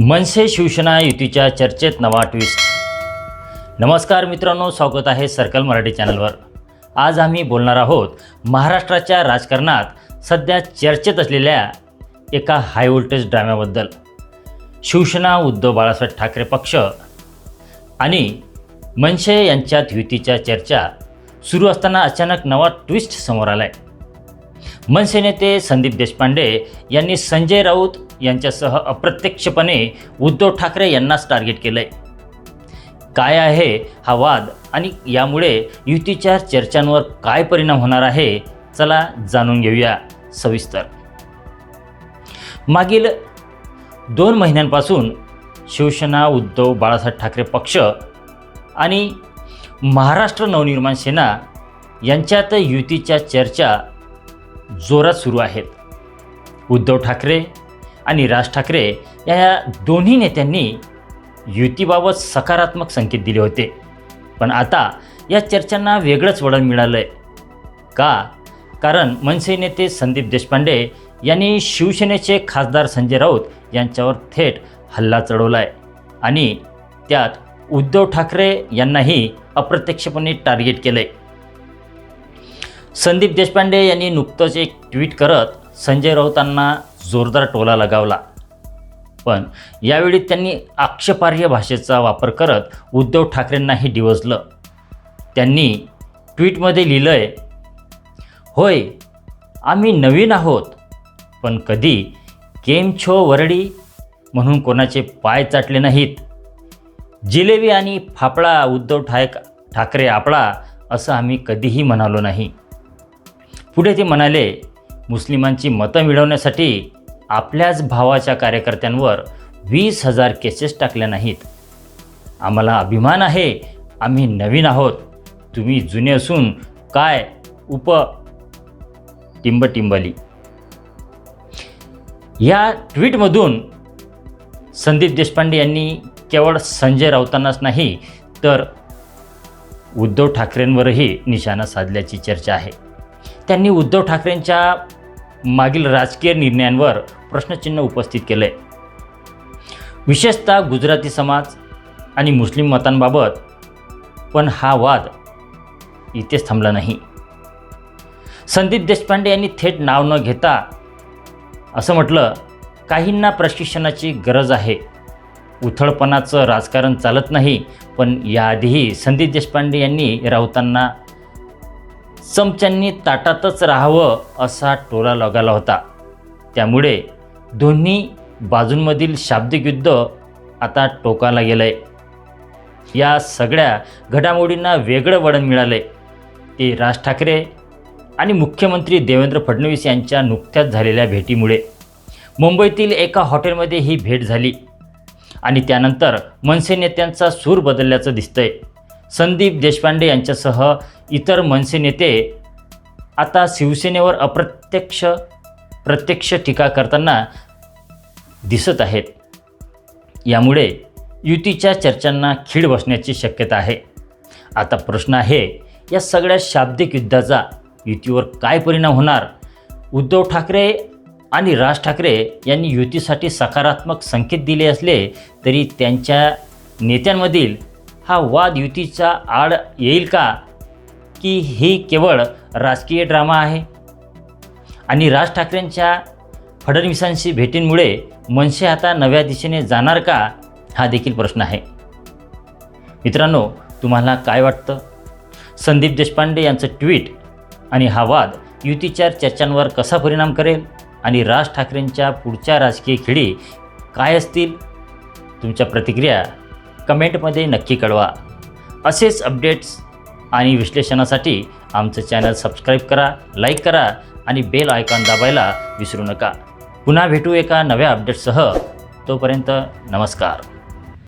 मनसे शिवसेना युतीच्या चर्चेत नवा ट्विस्ट नमस्कार मित्रांनो स्वागत आहे सर्कल मराठी चॅनलवर. आज आम्ही बोलणार आहोत महाराष्ट्राच्या राजकारणात सध्या चर्चेत असलेल्या एका हाय व्होल्टेज ड्राम्याबद्दल शिवसेना उद्धव बाळासाहेब ठाकरे पक्ष आणि मनसे यांच्यात युतीच्या चर्चा सुरू असताना अचानक नवा ट्विस्ट समोर आला आहे मनसे नेते संदीप देशपांडे यांनी संजय राऊत यांच्यासह अप्रत्यक्षपणे उद्धव ठाकरे यांनाच टार्गेट केलं आहे काय आहे हा वाद आणि यामुळे युतीच्या चर्चांवर काय परिणाम होणार आहे चला जाणून घेऊया सविस्तर. मागील दोन महिन्यांपासून शिवसेना उद्धव बाळासाहेब ठाकरे पक्ष आणि महाराष्ट्र नवनिर्माण सेना यांच्यात युतीच्या चर्चा जोरात सुरू आहेत. उद्धव ठाकरे आणि राज ठाकरे या दोन्ही नेत्यांनी युतीबाबत सकारात्मक संकेत दिले होते. पण आता या चर्चांना वेगळंच वळण मिळालं आहे का? कारण मनसे नेते संदीप देशपांडे यांनी शिवसेनेचे खासदार संजय राऊत यांच्यावर थेट हल्ला चढवला आहे आणि त्यात उद्धव ठाकरे यांनाही अप्रत्यक्षपणे टार्गेट केलं आहे संदीप देशपांडे यांनी नुकतंच एक ट्विट करत संजय राऊतांना जोरदार टोला लगावला. पण यावेळी त्यांनी आक्षेपार्ह भाषेचा वापर करत उद्धव ठाकरेंनाही डिवजलं. त्यांनी ट्विटमध्ये लिहिलं आहे होय आम्ही नवीन आहोत पण कधी केम छो वरडी म्हणून कोणाचे पाय चाटले नाहीत. जिलेबी आणि फाफळा उद्धव ठाक ठाकरे आपळा असं आम्ही कधीही म्हणालो नाही. पुढे ते म्हणाले मुस्लिमांची मतं मिळवण्यासाठी आपल्याच भावाच्या कार्यकर्त्यांवर वीस हजार केसेस टाकल्या नाहीत. आम्हाला अभिमान आहे. आम्ही नवीन आहोत. तुम्ही जुने असून काय उप टिंबटिंबली या ट्विटमधून संदीप देशपांडे यांनी केवळ संजय राऊतांनाच नाही तर उद्धव ठाकरेंवरही निशाणा साधल्याची चर्चा आहे. त्यांनी उद्धव ठाकरेंच्या मागील राजकीय निर्णयांवर प्रश्नचिन्ह उपस्थित केलं. आहे विशेषतः गुजराती समाज आणि मुस्लिम मतांबाबत पण हा वाद इथेच थांबला नाही. संदीप देशपांडे यांनी थेट नाव न घेता असं म्हटलं काहींना प्रशिक्षणाची गरज आहे. उथळपणाचं राजकारण चालत नाही. पण याआधीही संदीप देशपांडे यांनी राऊतांना चमच्यांनी ताटातच राहावं असा टोला लगाला होता. त्यामुळे दोन्ही बाजूंमधील शाब्दिक युद्ध आता टोकाला गेलं आहे या सगळ्या घडामोडींना वेगळं वळण मिळालं आहे ते राज ठाकरे आणि मुख्यमंत्री देवेंद्र फडणवीस यांच्या नुकत्याच झालेल्या भेटीमुळे. मुंबईतील एका हॉटेलमध्ये ही भेट झाली आणि त्यानंतर मनसे नेत्यांचा सूर बदलल्याचं दिसतंय. संदीप देशपांडे यांच्यासह इतर मनसे नेते आता शिवसेनेवर अप्रत्यक्ष प्रत्यक्ष टीका करताना दिसत आहेत. यामुळे युतीच्या चर्चांना खीड बसण्याची शक्यता आहे. आता प्रश्न आहे या सगळ्या शाब्दिक युद्धाचा युतीवर काय परिणाम होणार? उद्धव ठाकरे आणि राज ठाकरे यांनी युतीसाठी सकारात्मक संकेत दिले असले तरी त्यांच्या नेत्यांमधील हा वाद युतीचा आड येईल का? की ही केवळ राजकीय ड्रामा आहे? आणि राज ठाकरेंच्या फडणवीसांशी भेटींमुळे मनसे आता नव्या दिशेने जाणार का हा देखील प्रश्न आहे. मित्रांनो तुम्हाला काय वाटतं? संदीप देशपांडे यांचं ट्विट आणि हा वाद युतीच्या चर्चांवर कसा परिणाम करेल आणि राज ठाकरेंच्या पुढच्या राजकीय खेळी काय असतील? तुमच्या प्रतिक्रिया कमेंटमध्ये नक्की कळवा. असेच अपडेट्स आणि विश्लेषणासाठी आमचं चॅनल सबस्क्राईब करा लाईक करा आणि बेल आयकॉन दाबायला विसरू नका. पुन्हा भेटू एका नव्या अपडेटसह तोपर्यंत नमस्कार.